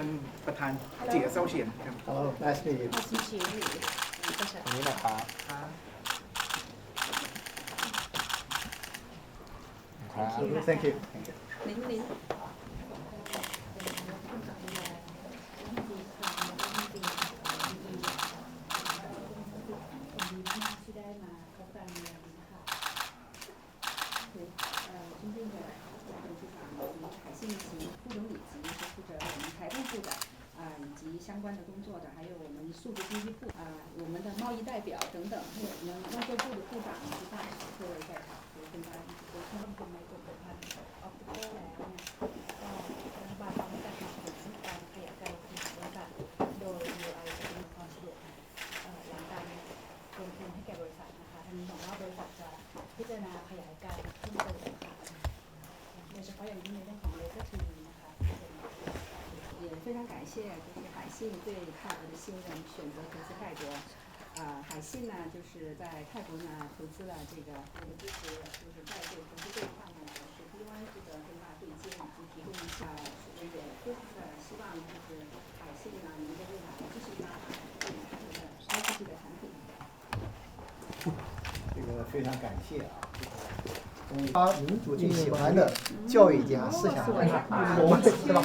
ท่านประธานเจียเซาเฉียนครับ Hello, nice to meet you. นรือนี่่น้นะครับครับ Thank you. Thank you. นิ相关的工作的，还有我们数字经济部啊、呃，我们的贸易代表等等，还有我们外交部的部长及大使都有在场，所跟大家沟通。มตัวผลิตภัออกซิโแล้วก็รัฐบาลต้องจัดผลิตภัณฑ์เยการผลิบริษัทโดยเอาจะเป็นความสะดวกหลการลงทุนให้แก่บริษัทนะคะทั้งนี้บอกว่าบริษัทจะพิจารณาขยายการเพิ่มเติมค่ะโดยเฉพาะอย่างยิ่งในเรื่องของเลเซอร์ที非常感谢，就是海信对泰国的信任，选择投资泰国。啊，海信呢，就是在泰国呢投资了这个，我们支持就是这个投资这一块呢，也是低端，这个大家对接，以及提供一下这个，非常的希望就是海信呢能够为他支持他这个当地的产品。这个非常感谢啊！他民主最喜欢的教育家思想家，对吧？